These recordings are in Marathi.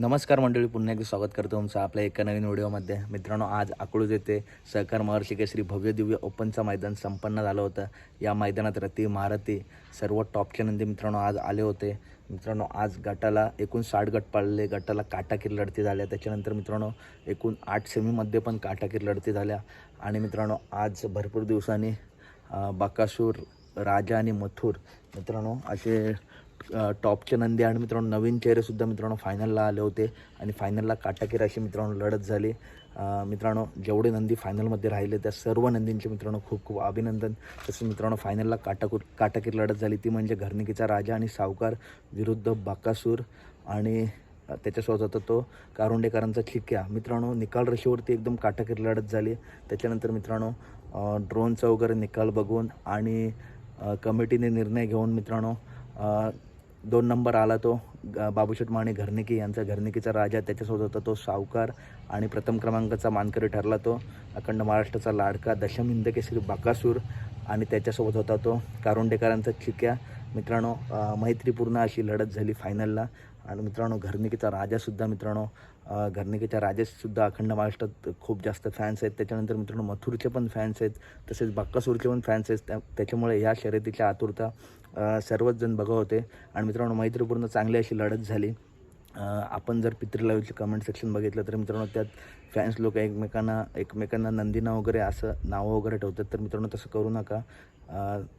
नमस्कार मंडळी पुन्हा एकदा स्वागत करतो तुमचं आपल्या एका नवीन व्हिडिओमध्ये. मित्रांनो आज अकलूज येथे सहकार महर्षी केसरी भव्य दिव्य ओपनचं मैदान संपन्न झालं होतं. या मैदानात रती महारथी सर्व टॉपचे नंदी मित्रांनो आज आले होते. मित्रांनो आज गटाला एकूण साठ गट पाळले गटाला काटाकीर लढती झाल्या. त्याच्यानंतर मित्रांनो एकूण आठ सेमीमध्ये पण काटाकीर लढती झाल्या. आणि मित्रांनो आज भरपूर दिवसांनी बाकासूर बकासूर राजा आणि मथुर मित्रांनो असे टॉपच्या टॉपचे नंदी आणि मित्रांनो नवीन चेहरेसुद्धा मित्रांनो फायनलला आले होते. आणि फायनलला काटाकीर अशी मित्रांनो लढत झाली. मित्रांनो जेवढे नंदी फायनलमध्ये राहिले त्या सर्व नंदींचे मित्रांनो खूप खूप अभिनंदन. तसंच मित्रांनो फायनलला काटाकूर काटाकीर लढत झाली. ती म्हणजे घरनिकीचा राजा आणि सावकार विरुद्ध बाकासूर आणि त्याच्यासोबत होता तो कारुंडेकरांचा चिक्या मित्रांनो निकाल रेषेवरती एकदम काटाकीर लढत झाली. त्याच्यानंतर मित्रांनो ड्रोनचा वगैरे निकाल बघून आणि कमिटीने निर्णय घेऊन मित्रांनो दोन नंबर आला तो ग- बाबूशेठ माने घरनिकी यांचा घरनिकीचा राजा त्याच्यासोबत होता तो सावकार आणि प्रथम क्रमांकाचा मानकरी ठरला तो. अखंड महाराष्ट्राचा लाडका दशम हिंद बाकासूर आणि त्याच्यासोबत होता तो. कारुंडेकरांचा चिक्या मित्रांनो मैत्रीपूर्ण अशी लढत झाली फायनलला आणि मित्रांनो घरनिकेचा राजासुद्धा मित्रांनो घरनिकेच्या घरनिकीच्या राजासुद्धा अखंड महाराष्ट्रात खूप जास्त फॅन्स आहेत. त्याच्यानंतर मित्रांनो मथुरचे पण फॅन्स आहेत. तसेच बाक्कासूरचे पण फॅन्स आहेत. त्या त्याच्यामुळे ह्या शर्यतीच्या आतुरता सर्वच जण बघत होते. आणि मित्रांनो मैत्रीपूर्ण चांगली अशी लढत झाली. आपण जर पितृलावीचं कमेंट सेक्शन बघितलं तर मित्रांनो त्यात फॅन्स लोक एकमेकांना एकमेकांना नंदीना वगैरे असं नावं वगैरे ठेवतात. तर मित्रांनो तसं करू नका.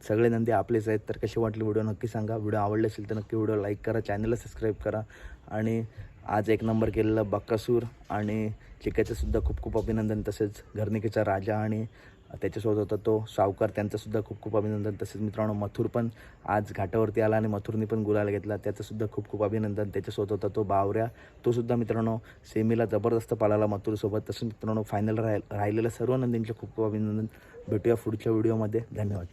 सगळे नंदी आपलेच आहेत. तर कसे वाटली व्हिडिओ नक्की सांगा. व्हिडिओ आवडले असेल तर नक्की व्हिडिओ लाईक करा चॅनलला सबस्क्राईब करा. आणि आज एक नंबर केलेला बक्कासूर आणि चिक्याचं सुद्धा खूप खूप अभिनंदन तसेच घरनिकेचा राजा आणि त्याच्यासोबत होता तो सावकार त्यांचंसुद्धा खूप खूप अभिनंदन. तसेच मित्रांनो मथुर पण आज घाटावरती आला आणि मथुरनी पण गुलाल घेतला. त्याचंसुद्धा खूप खूप अभिनंदन. त्याच्यासोबत होता तो बावऱ्या. तोसुद्धा मित्रांनो सेमीला जबरदस्त पाळाला मथुरसोबत. तसंच मित्रांनो फायनल राह राहिलेल्या सर्व नंदींचे खूप खूप अभिनंदन. भेटूया पुढच्या व्हिडिओमध्ये धन्यवाद.